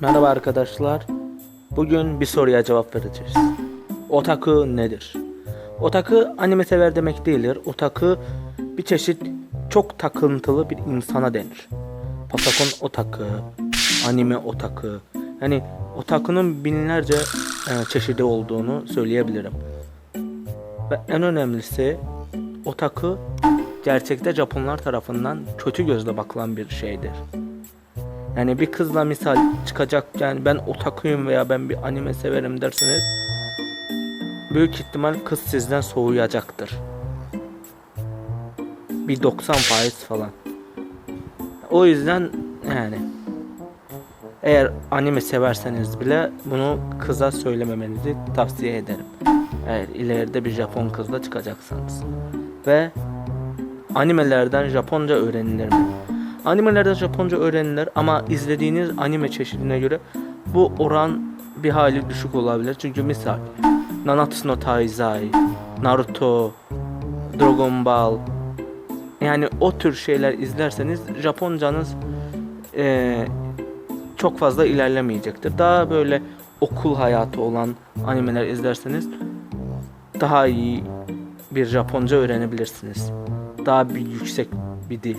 Merhaba arkadaşlar. Bugün bir soruya cevap vereceğiz. Otaku nedir? Otaku anime sever demek değildir. Otaku bir çeşit çok takıntılı bir insana denir. Pasakon otaku, anime otaku. Yani otakunun binlerce e, çeşidi olduğunu söyleyebilirim. Ve en önemlisi otaku gerçekte Japonlar tarafından kötü gözle bakılan bir şeydir. Yani bir kızla misal çıkacakken ben otakuyum veya ben bir anime severim derseniz büyük ihtimal kız sizden soğuyacaktır. Bir 90 faiz falan. O yüzden yani eğer anime severseniz bile bunu kıza söylememenizi tavsiye ederim. Eğer ileride bir Japon kızla çıkacaksanız. Ve animelerden Japonca öğrenilir mi? Animelerde Japonca öğrenilir ama izlediğiniz anime çeşidine göre bu oran bir hali düşük olabilir. Çünkü misal Nanatsu no Taizai, Naruto, Dragon Ball yani o tür şeyler izlerseniz Japoncanız eee, çok fazla ilerlemeyecektir. Daha böyle okul hayatı olan animeler izlerseniz daha iyi bir Japonca öğrenebilirsiniz. Daha bir yüksek bir dil.